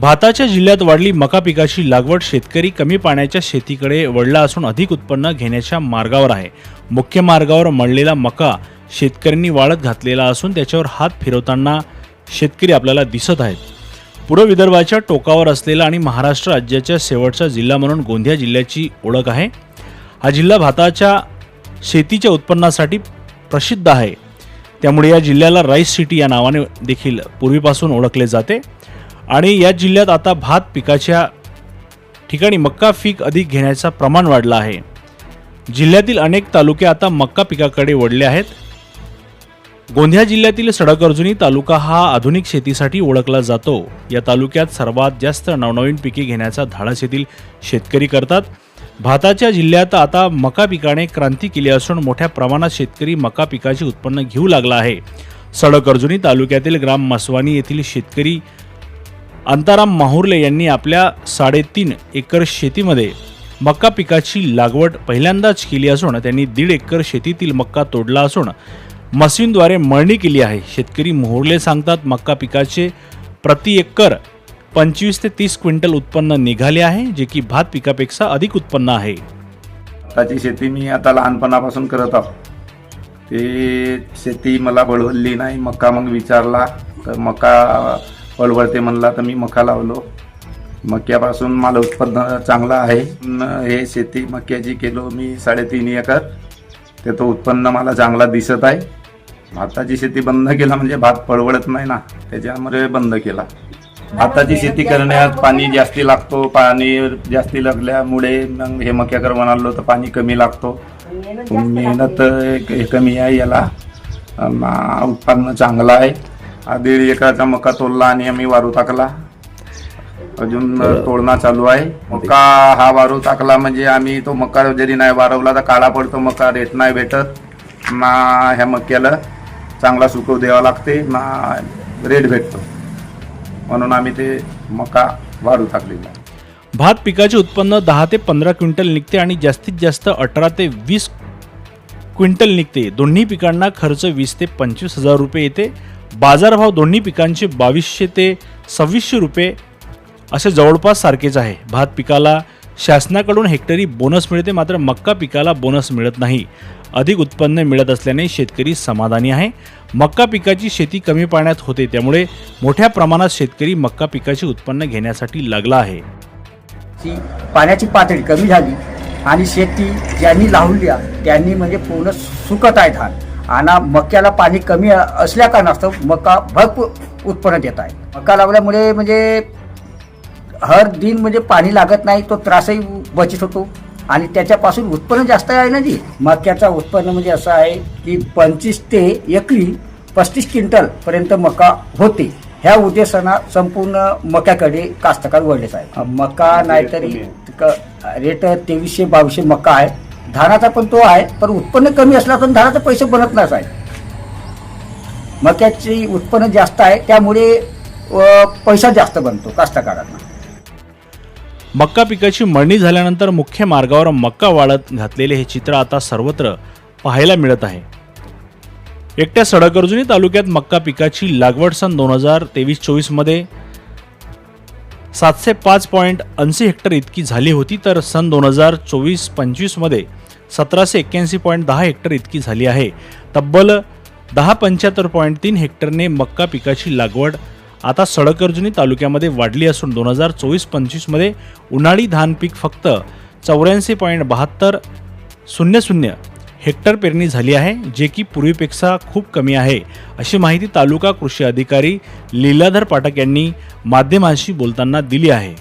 भाताच्या जिल्ह्यात वाढली मका पिकाची लागवड शेतकरी कमी पाण्याच्या शेतीकडे वळला असून अधिक उत्पन्न घेण्याच्या मार्गावर आहे. मुख्य मार्गावर मळलेला मका शेतकऱ्यांनी वाळत घातलेला असून त्याच्यावर हात फिरवताना शेतकरी आपल्याला दिसत आहेत. पूर्व विदर्भाच्या टोकावर असलेला आणि महाराष्ट्र राज्याच्या शेवटचा जिल्हा म्हणून गोंदिया जिल्ह्याची ओळख आहे. हा जिल्हा भाताच्या शेतीच्या उत्पन्नासाठी प्रसिद्ध आहे. त्यामुळे या जिल्ह्याला राईस सिटी या नावाने देखील पूर्वीपासून ओळखले जाते. आणि या जिल्ह्यात आता भात पिकाच्या ठिकाणी मक्का पीक अधिक घेण्याचा प्रमाण वाढलं आहे. जिल्ह्यातील अनेक तालुके आता मक्का पिकाकडे वळले आहेत. गोंदिया जिल्ह्यातील सडक अर्जुनी तालुका हा आधुनिक शेतीसाठी ओळखला जातो. या तालुक्यात सर्वात जास्त नवनवीन पिके घेण्याचा धाडस येथील शेतकरी करतात. भाताच्या जिल्ह्यात आता मका पिकाने क्रांती केली असून मोठ्या प्रमाणात शेतकरी मका पिकाचे उत्पन्न घेऊ लागला आहे. सडक अर्जुनी तालुक्यातील ग्राम मसवानी येथील शेतकरी अंताराम माहुर्ले यांनी आपल्या साडेतीन एकर शेतीमध्ये मक्का पिकाची लागवड पहिल्यांदाच केली असून त्यांनी दीड एकर शेतीतील मक्का तोडला असून मशीनद्वारे मळणी केली आहे. शेतकरी मोहुर्ले सांगतात मक्का पिकाचे प्रति एकर पंचवीस ते तीस क्विंटल उत्पन्न निघाले आहे जे की भात पिकापेक्षा अधिक उत्पन्न आहे. त्याची शेती मी आता लहानपणापासून करत आहो. ते शेती मला बळवली नाही. मक्का मग विचारला तर मका परवडते म्हणला तर मी मका लावलो. मक्यापासून मला उत्पन्न चांगलं आहे. न हे शेती मक्याची केलो मी साडेतीन एकर. त्याचं उत्पन्न मला चांगला दिसत आहे. भाताची शेती बंद केला म्हणजे भात पळवळत नाही ना त्याच्यामुळे बंद केला. भाताची शेती करण्यात पाणी जास्ती लागतो पाणी जास्ती लागल्यामुळे मग हे मक्याकर म्हणालो तर पाणी कमी लागतो. मेहनत हे कमी आहे याला. उत्पन्न चांगलं आहे. दीड एकराचा मका तोडला आणि आम्ही वारू टाकला. अजून तोडणं चालू आहे. मका हा वारू टाकला म्हणजे आम्ही तो मका जरी नाही वारवला तर काळा पडतो मका रेट नाही भेटत. ना ह्या मक्याला चांगला सुकव द्यावा लागते ना रेट भेटतो. म्हणून आम्ही ते मका वारू टाकलेला आहे. भात पिकाचे उत्पन्न दहा ते पंधरा क्विंटल निघते आणि जास्तीत जास्त अठरा ते वीस क्विंटल निघते. दोन्ही पिकांना खर्च वीस ते पंचवीस हजार रुपये येते. बाजारभाव दोन्ही पिकांचे बावीसशे ते सव्वीसशे रुपये असे जवळपास सारखेच आहे. भात पिकाला शासनाकडून हेक्टरी बोनस मिळते मात्र मक्का पिकाला बोनस मिळत नाही. अधिक उत्पन्न मिळत असल्याने शेतकरी समाधानी आहे. मक्का पिकाची शेती कमी पाण्यात होते त्यामुळे मोठ्या प्रमाणात शेतकरी मक्का पिकाचे उत्पन्न घेण्यासाठी लागला आहे. ची पाण्याची पातळी कमी झाली आणि शेती ज्यांनी लावली त्यांनी म्हणजे पूर्ण सुकत आहे धान. आणि मक्याला पाणी कमी असल्या कारणास्तव मका भरपूर उत्पन्न देत आहे. मका लावल्यामुळे म्हणजे हर दिन म्हणजे पाणी लागत नाही तो त्रासही बचत होतो. आणि त्याच्यापासून उत्पन्न जास्त आहे ना जी? मक्याचा उत्पन्न म्हणजे असं आहे की पंचवीस ते एकरी पस्तीस क्विंटल पर्यंत मका होते. ह्या उद्देशानं संपूर्ण मक्याकडे कास्तकार वळलेच आहे मका नाहीतरी रेट तेवीसशे बावीसशे मका आहे. धानाचा पण तो आहे पण उत्पन्न कमी असला तर धानाचे पैसे बनत नाही आहे मक्याची उत्पन्न जास्त आहे त्यामुळे पैसा जास्त बनतो कास्तकारांना. मक्का पिकाची मळणी झाल्यानंतर मुख्य मार्गावर मक्का वाळत घातलेले हे चित्र आता सर्वत्र पाहायला मिळत आहे. एकट्या सडकर्जुनी तालुक्यात मक्का पिकाची लागवड सन दोन हजार तेवीस चोवीसमध्ये सातशे पाच पॉईंट ऐंशी हेक्टर इतकी झाली होती तर सन दोन हजार चोवीस पंचवीसमध्ये सतराशे एक्क्याऐंशी पॉईंट दहा हेक्टर इतकी झाली आहे. तब्बल दहा पंच्याहत्तर पॉईंट तीन हेक्टरने मक्का पिकाची लागवड आता सडकर्जुनी तालुक्यामध्ये वाढली असून दोन हजार चोवीस पंचवीसमध्ये उन्हाळी धान पीक फक्त चौऱ्याऐंशी पॉईंट बहात्तर शून्य शून्य हेक्टर पेरणी झाली आहे जे की पूर्वीपेक्षा खूप कमी आहे अशी माहिती तालुका कृषी अधिकारी लीलाधर पाठक यांनी माध्यमांशी बोलताना दिली आहे.